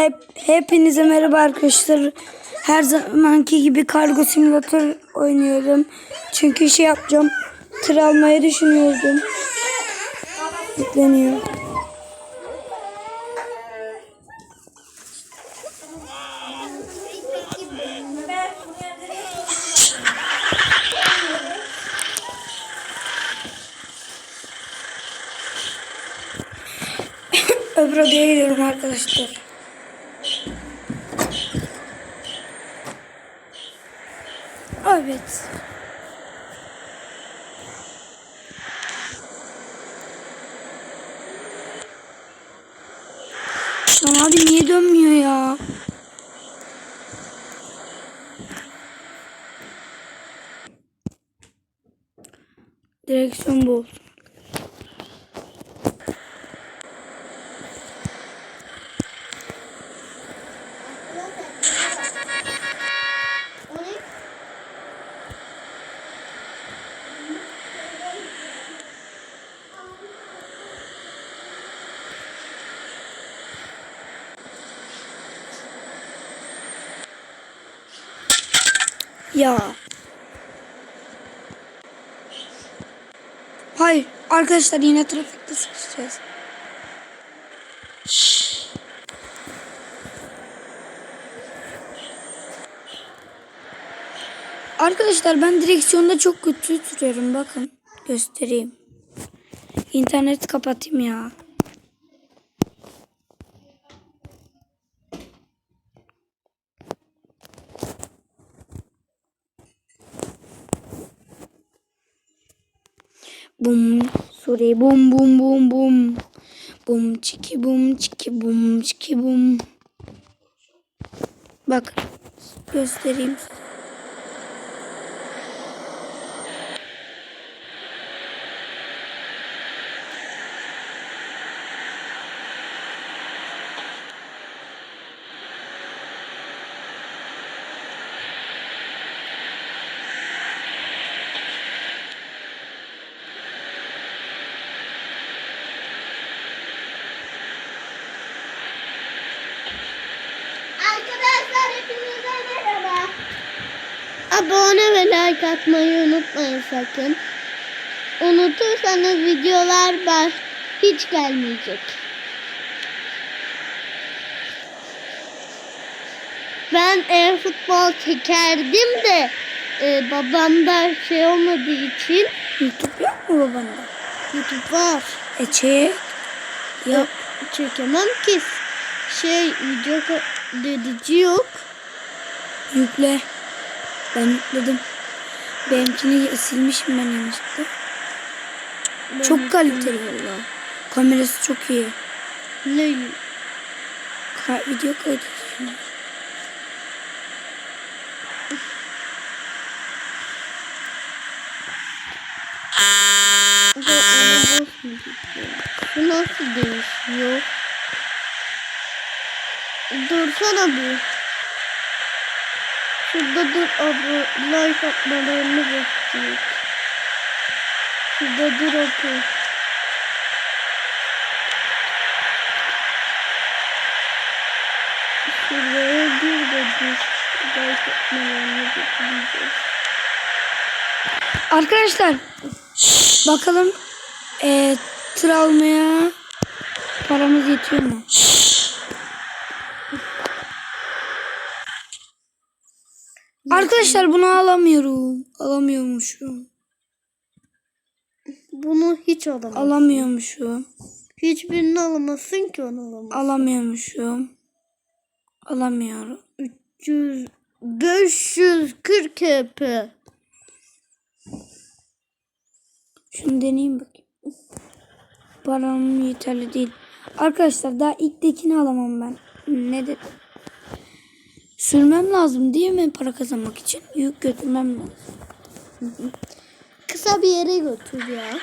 Hep, hepinize merhaba arkadaşlar. Her zamanki gibi kargo simülatör oynuyorum. Çünkü şey yapacağım. Tır almayı düşünüyordum. Yükleniyor. Öbür odaya gidiyorum arkadaşlar. Evet. Lan abi niye dönmüyor ya? Direksiyon bu olsun. Ya. Arkadaşlar yine trafikte sıkışacağız. Arkadaşlar ben direksiyonda çok kötü sürüyorum. Bakın göstereyim. İnternet kapatayım ya. Bum suri bum bum bum bum. Bum çiki bum çiki bum çiki bum. Bak göstereyim. size. Arkadaşlar hepinize merhaba. Abone ve like atmayı unutmayın sakın. Unutursanız videolar var. Hiç gelmeyecek. Ben e, futbol çekerdim de e, babamda şey olmadığı için YouTube yok mu babanda? YouTube var. E çek. Yok çekemem ki. Şey video dedici yok. Yükle. Ben yükledim. Benimkini silmişim ben yanlışlıkla. Çok kaliteli valla. Kamerası çok iyi. Ne? Ka video kaydı. Bu. Bu nasıl değişiyor? Dursana bir. Şurada dur abi. Like atmalarını bekliyor. Şurada dur abi. Şuraya bir de dur. Like atmalarını bekleyeceğiz. Arkadaşlar bakalım e, tır paramız yetiyor mu? Arkadaşlar bunu alamıyorum. Alamıyormuşum. Bunu hiç alamam. Alamıyormuşum. Hiçbirini alamazsın ki onu alamaz. Alamıyormuşum. Alamıyorum. 300 540 HP. Şunu deneyeyim bakayım. Param yeterli değil. Arkadaşlar daha ilk dekini alamam ben. Ne dedim? Sürmem lazım değil mi para kazanmak için? Yük götürmem lazım. Kısa bir yere götür ya.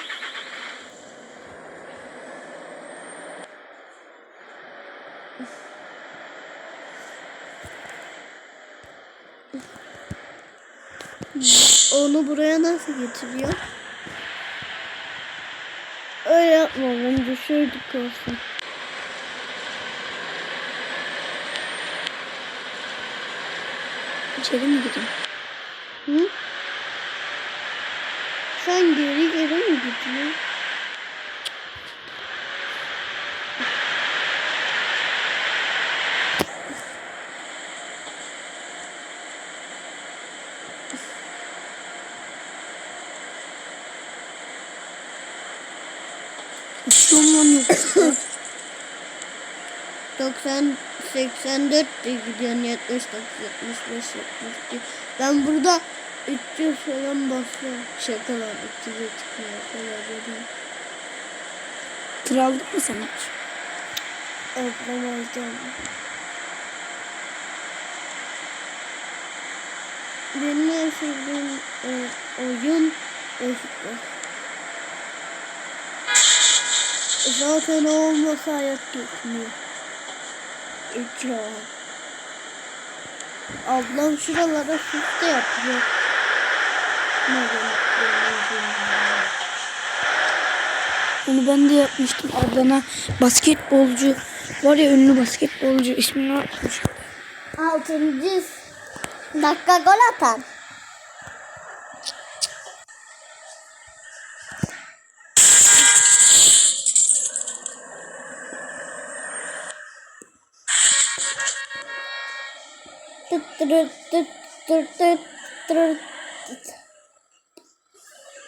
Onu buraya nasıl getiriyor? Öyle yapma bence şöyle olsun. İçeri mi gideyim? Hı? Sen geri geri mi gidiyorsun? Uçtuğum yok. 90 84 de gidiyorsun 79 75 72. Ben burada 300 falan basıyorum. Şaka lan 300'e çıkmıyor. Kadar dedim. Tır aldık mı sen hiç? Atlamazdım. Benim en sevdiğim e, oyun Beşiktaş. Zaten o olmasa hayat geçmiyor. An. Ablam şuralara süs de yapıyor. Ne. Onu ben de yapmıştım. Ablana basketbolcu var ya ünlü basketbolcu ismini unutmuş. Altıncı dakika gol atan.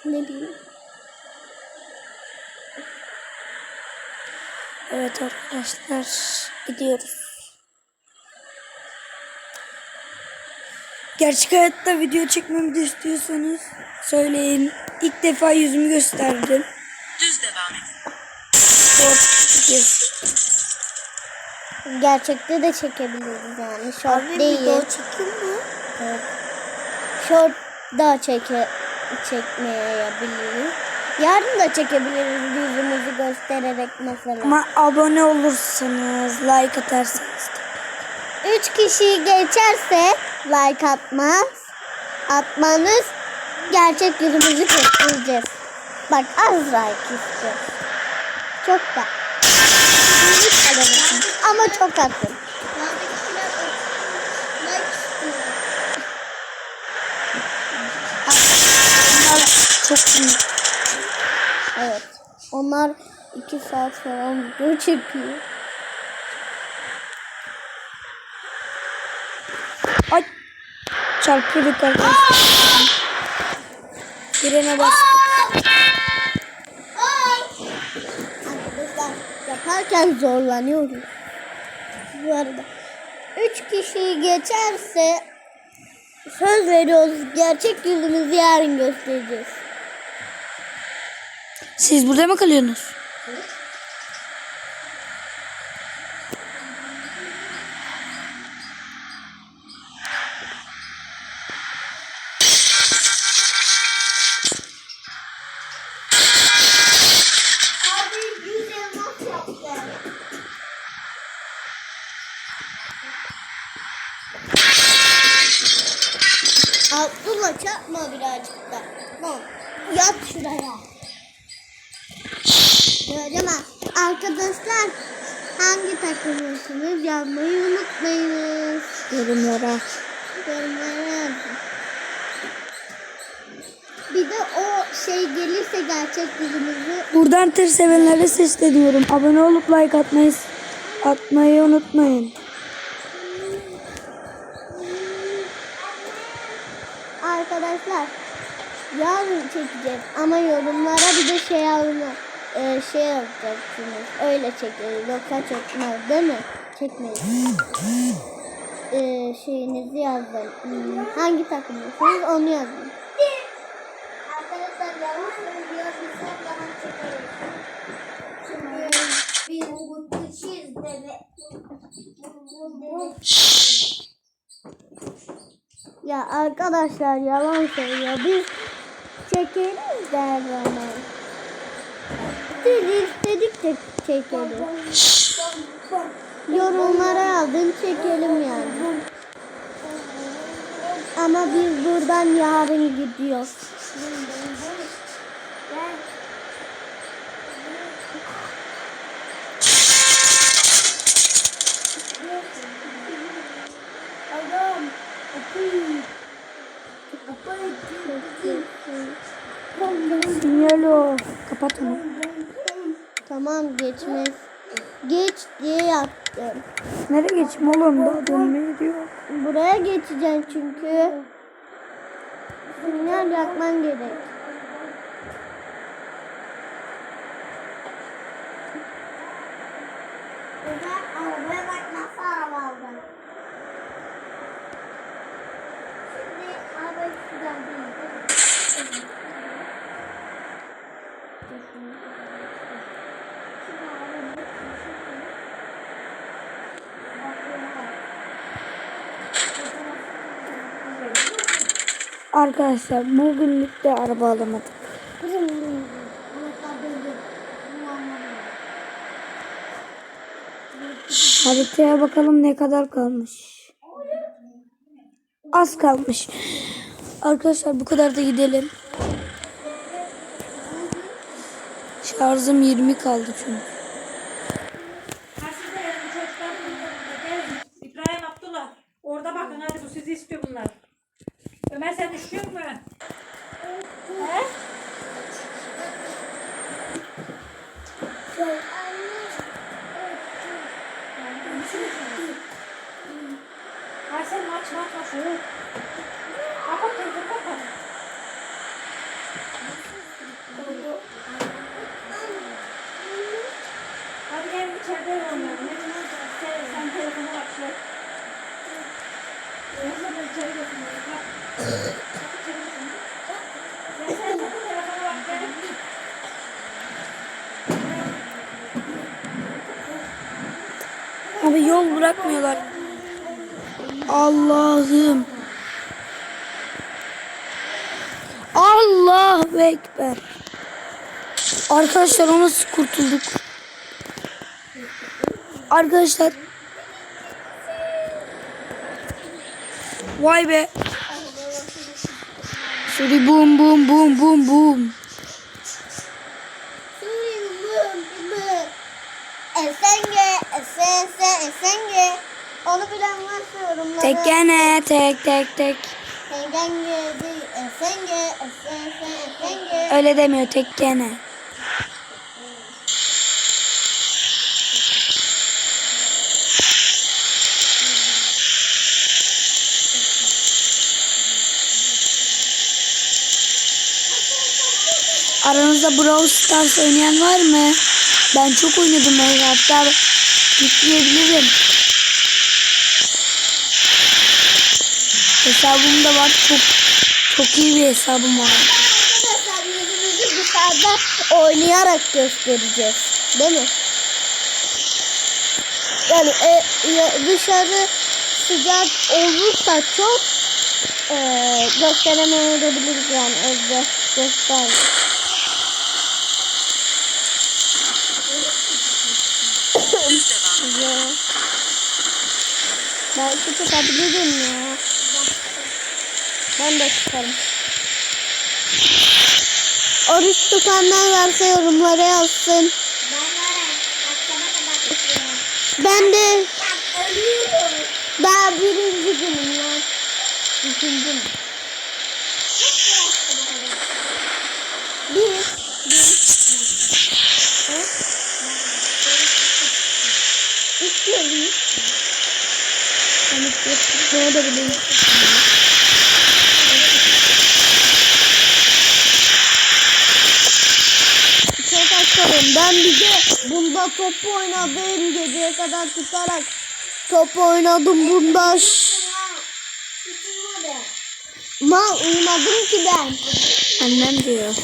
Ne bileyim. Evet arkadaşlar gidiyoruz. Gerçek hayatta video çekmemi de istiyorsanız söyleyin. İlk defa yüzümü gösterdim. Düz devam edin. Short videosu. Gerçekte de çekebiliriz yani. Short değil. çekeyim mi? Evet. Short da çeke çekmeyebiliriz. Yarın da çekebiliriz yüzümüzü göstererek mesela. Ama abone olursanız, like atarsanız. Üç kişi geçerse like atmaz. Atmanız gerçek yüzümüzü göstereceğiz. Bak az like istiyor. Çok da. Yüzük alalım. Ama çok. Bunlar çok iyi. Evet. Onlar iki saat falan video çekiyor. Ay çarpıyorduk arkadaşlar. Birine bas. Arkadaşlar yaparken zorlanıyoruz. Bu arada üç kişi geçerse söz veriyoruz gerçek yüzümüzü yarın göstereceğiz. Siz burada mı kalıyorsunuz? Takımlısınız yazmayı unutmayınız. Yorumlara. Yorumlara. Bir de o şey gelirse gerçek yüzümüzü Buradan tır sevenlere sesleniyorum. Abone olup like atmayı atmayı unutmayın. Arkadaşlar yarın çekeceğiz ama yorumlara bir de şey alma e, şey yapacaksınız. Öyle çekeriz. Yoksa çekmez değil mi? Çekmeyiz. E, şeyinizi yazın. Hmm, hangi takımlısınız onu yazın. Arkadaşlar yalan söylüyor. Biz her zaman çekeriz. Çünkü biz bu kişiyiz de ya arkadaşlar yalan söylüyor. Biz çekeriz de her zaman. Reels dedik de çekelim. Yorumlara aldım çekelim yani. Ama biz buradan yarın gidiyoruz. Sinyalo. Kapat onu. Tamam geçmez. Geç diye yaptım. Nereye geçeyim oğlum? Daha dönmeye diyor. Buraya geçeceğim çünkü. Sinyal yakman gerek. Arabaya bak nasıl araba aldın. Şimdi arabayı şuradan değil. Arkadaşlar bugünlük de araba alamadık. Haritaya bakalım ne kadar kalmış. Az kalmış. Arkadaşlar bu kadar da gidelim. Şarjım 20 kaldı çünkü. Karşıda yarın çocuklar burada. Gelin. İbrahim Abdullah. Orada bakın hadi bu sizi istiyor bunlar. Ömer sen düşüyor mu? He? Ay sen maç maç maç. Kapat teyze kapat. Hadi gel içeride oynayalım. Ne zaman sen, sen telefona bak şöyle. Yoksa ben içeri götürüyorum. Bak. Bak içeri götürüyorum. Ya sen sakın telefona bak gel. Abi yol bırakmıyorlar. Allah'ım. Allahu Ekber. Arkadaşlar o nasıl kurtulduk? Arkadaşlar. Vay be. Şöyle bum bum bum bum bum. Yorumlara. Tekene tek tek tek. Öyle demiyor tekene. Aranızda Brawl Stars oynayan var mı? Ben çok oynadım hatta yükleyebilirim. Hesabım da var çok çok iyi bir hesabım var. Arkadaşlar yüzümüzü dışarıda oynayarak göstereceğiz. Değil mi? Yani e, dışarı sıcak olursa çok e, gösteremeyebiliriz yani evde göster. Düz devam edin. Ya. Belki tutabilirim ya. Ben de tutarım. Oruç tutanlar varsa yorumlara yazsın. Ben de daha birinci günüm ya. İkinci mi? Bir. Bir. İlk göreyim. Ben ilk göreyim. Ne da bileyim. Çok Ben bir de bunda top oynadım. Geceye kadar tutarak top oynadım bunda. Ma uyumadım ki ben. Annem diyor.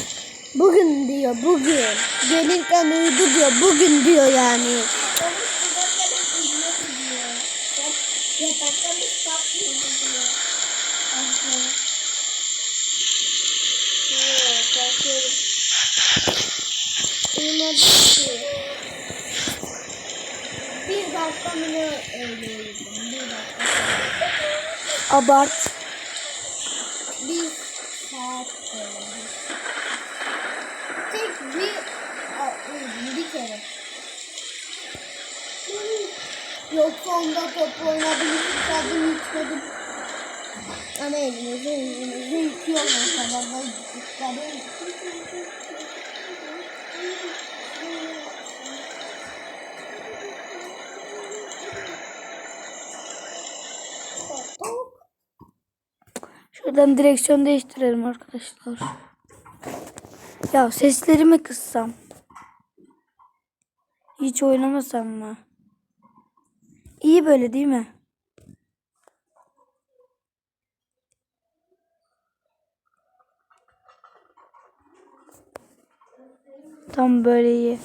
Bugün diyor bugün. Gelirken uyudu diyor. Bugün diyor yani. Dakika? Bir dakika. Abart. Bir saat. Tek bir uyudum bir kere. Yoksa onda top oynadım, yıkadım, yıkadım. Ama elimizi yüzümüzü yıkıyorum o kadar da yıkadım. Şuradan direksiyon değiştirelim arkadaşlar. Ya seslerimi kıssam. Hiç oynamasam mı? İyi böyle değil mi? Tam böyle iyi.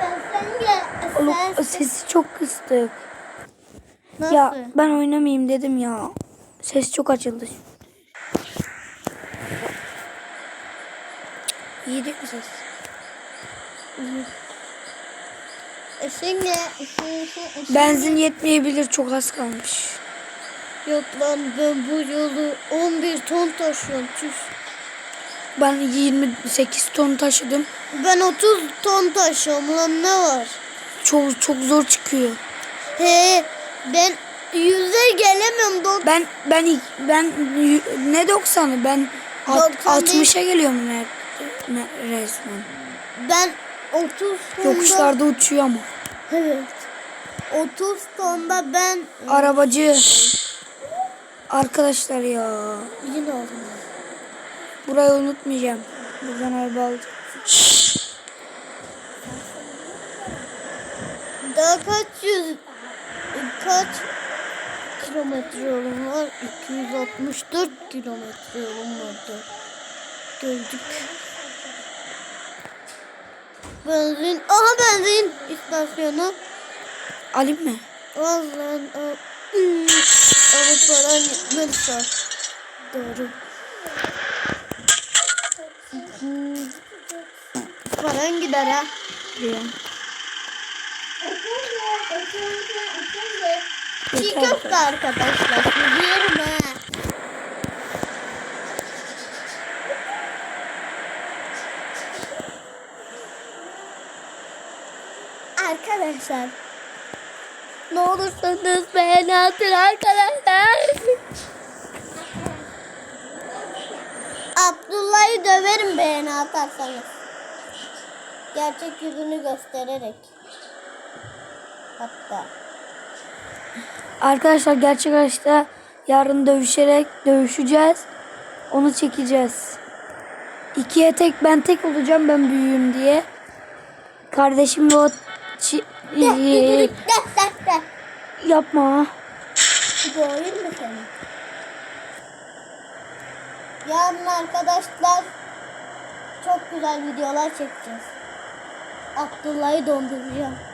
Ben sen Oğlum sen sesi çok kıstık. nasıl? Ya ben oynamayayım dedim ya. Ses çok açıldı. İyi değil mi ses? Şimdi şimdi Benzin yetmeyebilir çok az kalmış. yok lan ben bu yolu 11 ton taşıyorum. Çüş. Ben 28 ton taşıdım. Ben 30 ton taşıyorum lan ne var? Çok çok zor çıkıyor. He ben yüze gelemiyorum. Dok Ben ben ben ne 90'ı ben alt- 90 değil. 60'a geliyorum ne, ne, resmen. ben 30 tonda. Yokuşlarda uçuyor ama. Evet. 30 tonda ben Arabacı. Arkadaşlar ya. yine oldum. Burayı unutmayacağım. Buradan araba alacağım. Daha kaç yüz kaç kilometre yolum var? 264 kilometre yolum vardı. Gördük. Benzin. Aha benzin istasyonu. Alayım mı? Az lan. al. Hmm. Ama paran yetmezse. Doğru. Paran gider ha. Biliyorum. Çiğ köfte arkadaşlar. Biliyorum ha. Arkadaşlar. Ne olursanız beğeni atın arkadaşlar. Abdullah'ı döverim beğeni atarsanız. Gerçek yüzünü göstererek. Hatta. Arkadaşlar gerçek hayatta yarın dövüşerek dövüşeceğiz. Onu çekeceğiz. İkiye tek ben tek olacağım ben büyüğüm diye. Kardeşim o çi- yapma. Boğayım mı seni? Yarın arkadaşlar çok güzel videolar çekeceğiz. Abdullah'ı donduracağım.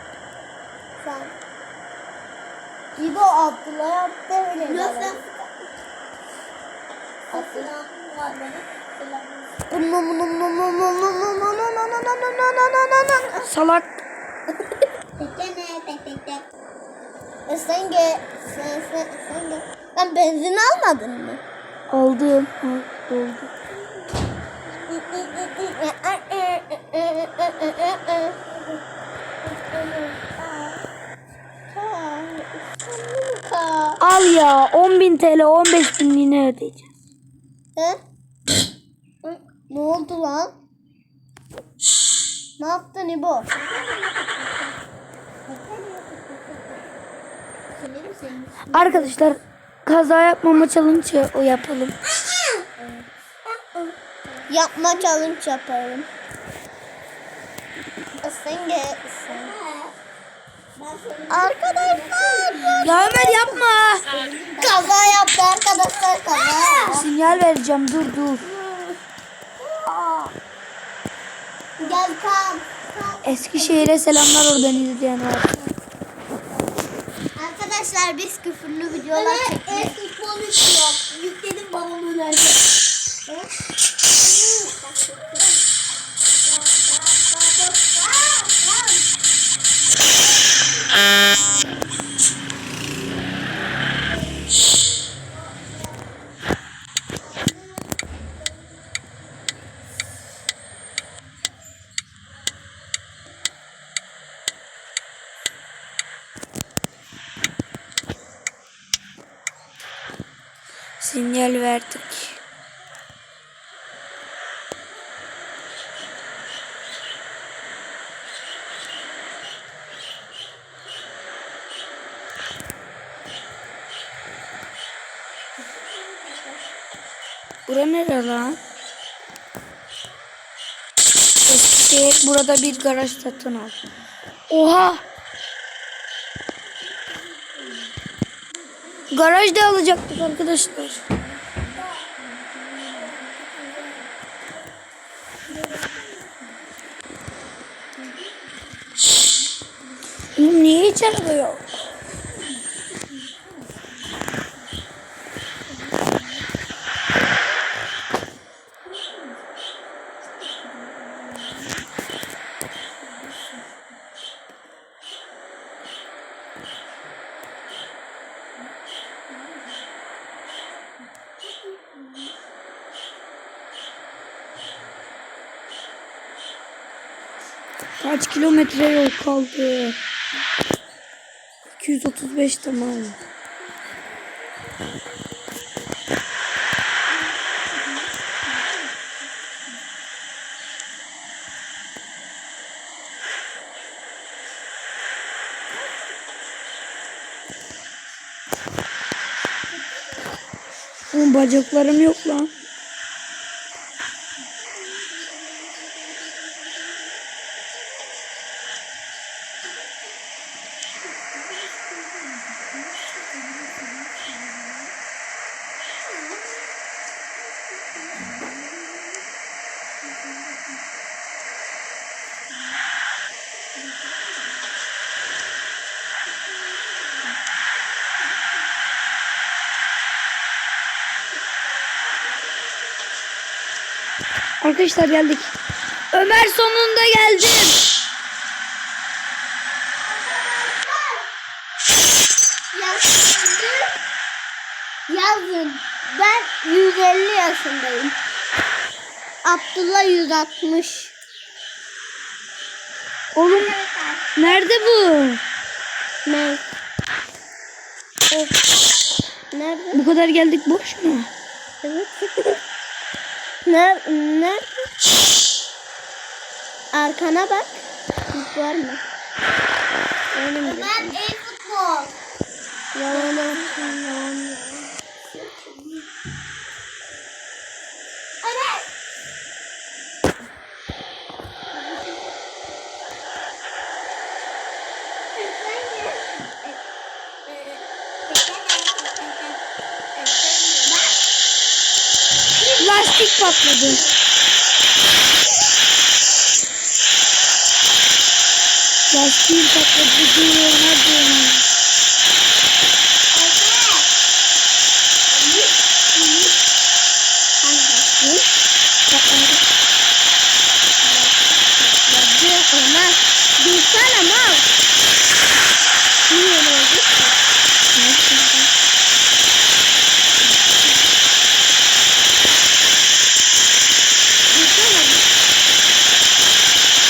Sen. İbo Abdullah'ı yaptı öyle. Nasıl? Salak. E sen ge, sen, sen, sen ge. Lan benzin almadın mı? Aldım. Al, doldu. Al ya 10.000 TL 15.000 yine ödeyeceğiz. He? ne oldu lan? Ne yaptın İbo? Arkadaşlar kaza yapmama challenge o yapalım. Yapma challenge yaparım. Sen gel. Arkadaşlar. Ya Ömer yapma. Kaza yaptı arkadaşlar kaza. Sinyal vereceğim dur dur. Gel kam. Eskişehir'e selamlar oradan izleyen var. Arkadaşlar biz küfürlü videolar çekiyoruz. futbol yüklüyor. Yükledim babamı nerede? verdik. Bura nere lan? Eskişehir burada bir garaj satın al. Oha! Garaj da alacaktık arkadaşlar. Kaç kilometre yol kaldı? 235 tamam. Oğlum bacaklarım yok lan. Arkadaşlar geldik. Ömer sonunda geldim. Yazın. Ben 150 yaşındayım. Abdullah 160. Oğlum nerede bu? Ne? Of. Nerede? Bu kadar geldik boş mu? Evet. Nerede? Nerede? Arkana bak. Hiç var mı? Benim de. Ben e-futbol. Yalan olsun, yalan. Evet. Lastik patladı. Lastiğim patladı diyor. Hadi. Patladı. Ömer, dursana mal. Niye öyle oldu? Dursana.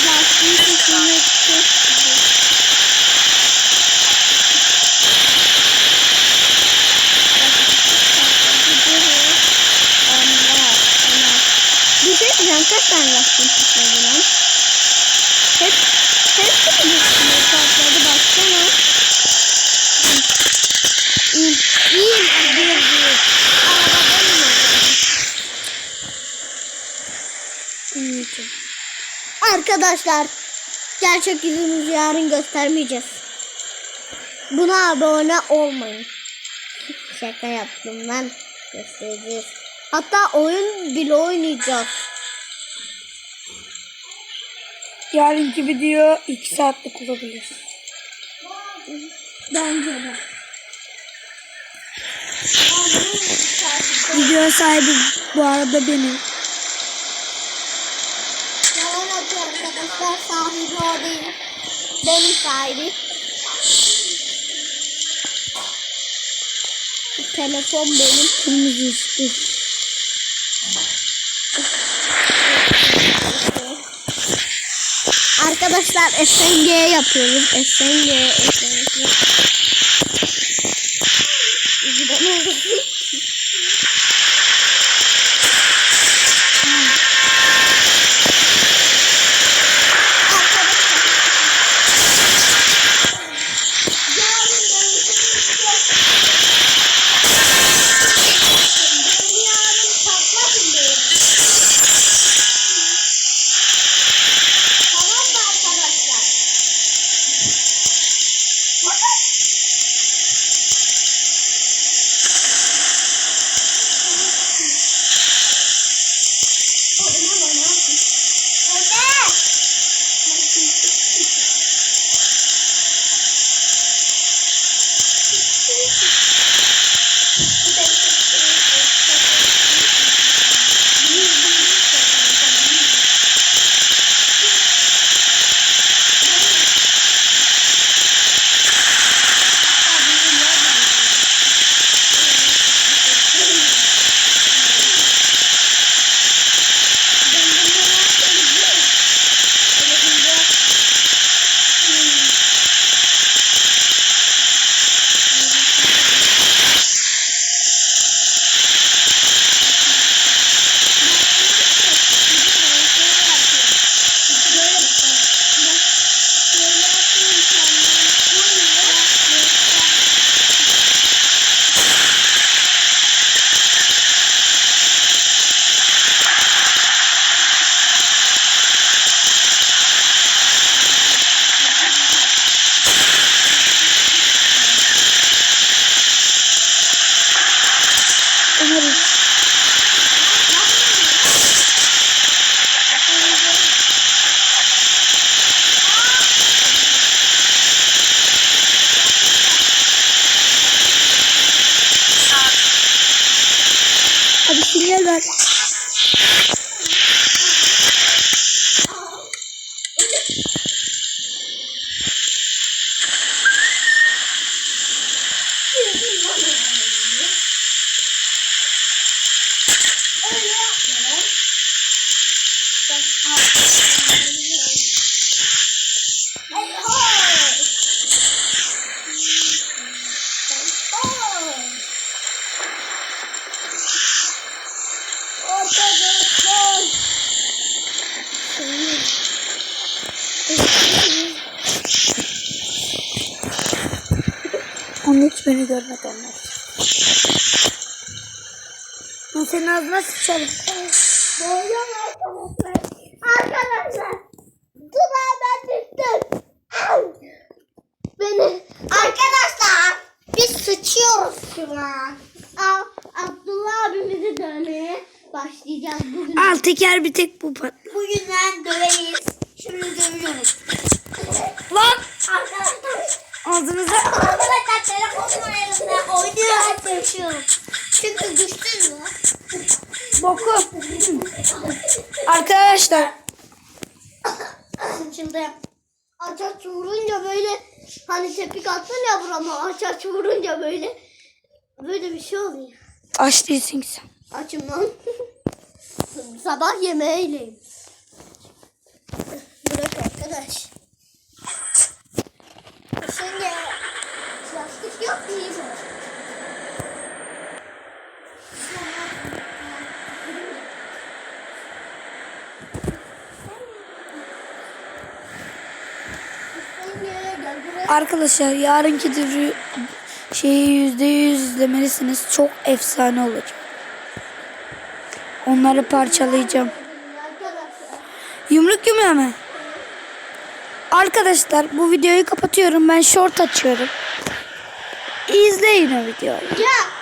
Lastiğin sesini kes. Bir şey diyeceğim. Kaç tane lastiğin tutmadı lan? Hep, hepsi mi üstüne patladı baksana. İn, in, bir, bir. Arabadan in. Arkadaşlar, gerçek yüzümüzü yarın göstermeyeceğiz. Buna abone olmayın. Şaka yaptım ben. Göstereceğiz. Hatta oyun bile oynayacağız. Yarınki video 2 saatlik olabilir. Bence de. Video sahibi bu arada benim. Yalan atıyor arkadaşlar. Sahibi o değil. Benim sahibi. Telefon benim. Kırmızı üstü. Arkadaşlar SNG yapıyoruz. SNG, SNG. Beni görmedi onlar. Ben senin ağzına sıçarım. Boğuyorum arkadaşlar. Arkadaşlar. Ben düştüm. Beni. Arkadaşlar. Biz sıçıyoruz şu an. Abdullah abimizi dövmeye başlayacağız bugün. Al teker bir tek bu pat. Şimdi aç aç vurunca böyle hani tepik attın ya burama aç vurunca böyle böyle bir şey oluyor. aç değilsin ki sen. Açım lan. Sabah yemeğiyleyim. Bırak arkadaş. Şimdi plastik yok değil mi? Gel buraya. Arkadaşlar yarınki dürü şeyi yüzde yüz izlemelisiniz. Çok efsane olacak. Onları parçalayacağım. Yumruk yumuyor mu? Arkadaşlar bu videoyu kapatıyorum. Ben short açıyorum. İzleyin o videoyu. Ya